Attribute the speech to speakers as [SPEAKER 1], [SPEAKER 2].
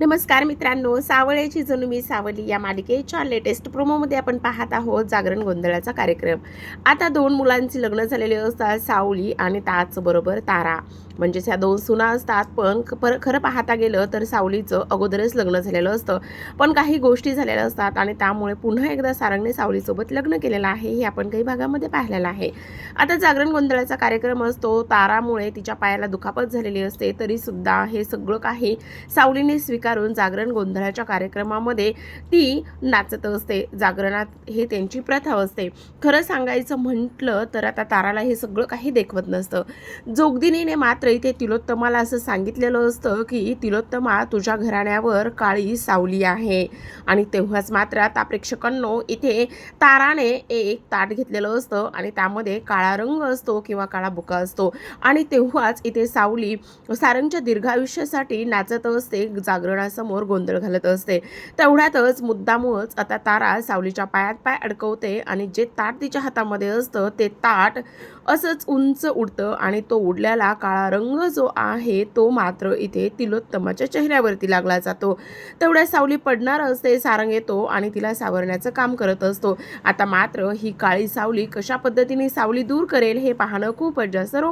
[SPEAKER 1] नमस्कार मित्रांनो सावळ्याची जणू मी सावली या मालिकेच्या लेटेस्ट प्रोमोमध्ये आपण पाहत आहोत जागरण गोंधळाचा कार्यक्रम. आता दोन मुलांची लग्न झालेली असतात सावली आणि त्याचबरोबर तारा. म्हणजेच ह्या दोन सुना असतात पण पर खरं पाहता गेलं तर सावलीचं अगोदरच लग्न झालेलं असतं. पण काही गोष्टी झालेल्या असतात आणि त्यामुळे पुन्हा एकदा सारंगने सावलीसोबत लग्न केलेलं आहे हे आपण काही भागामध्ये पाहिलेलं आहे. आता जागरण गोंधळाचा कार्यक्रम असतो तारामुळे तिच्या पायाला दुखापत झालेली असते तरीसुद्धा हे सगळं काही सावलीने स्वीकारून जागरण गोंधळाच्या कार्यक्रमामध्ये ती नाचत असते. जागरणात हे त्यांची प्रथा असते. खरं सांगायचं म्हटलं तर आता ताराला हे सगळं काही देखवत नसतं. जोगदिनीने मात्र इथे तिलोत्तमाला असं सांगितलेलं असतं की तिलोत्तमा तुझ्या घराण्यावर काळी सावली आहे. आणि तेव्हाच मात्र आता प्रेक्षकांनो इथे ताराने एक ताट घेतलेलं असतं आणि त्यामध्ये काळा रंग असतो किंवा काळा बुका असतो. आणि तेव्हाच इथे सावली सारंगच्या दीर्घायुष्यासाठी नाचत असते जागरण जागरणासमोर गोंधळ घालत असते. तेवढ्यातच मुद्दामूळच आता तारा सावलीच्या पायात पाय अडकवते आणि जे ताट तिच्या हातामध्ये असतं ते ताट असंच उंच उडतं आणि तो उडलेला काळा रंग जो आहे तो मात्र इथे तिलोत्तमाच्या चेहऱ्यावरती लागला जातो. तेवढ्या सावली पडणार असते सारंग येतो आणि तिला सावरण्याचं काम करत असतो. आता मात्र ही काळी सावली कशा पद्धतीने सावली दूर करेल हे पाहणं खूपच जास्त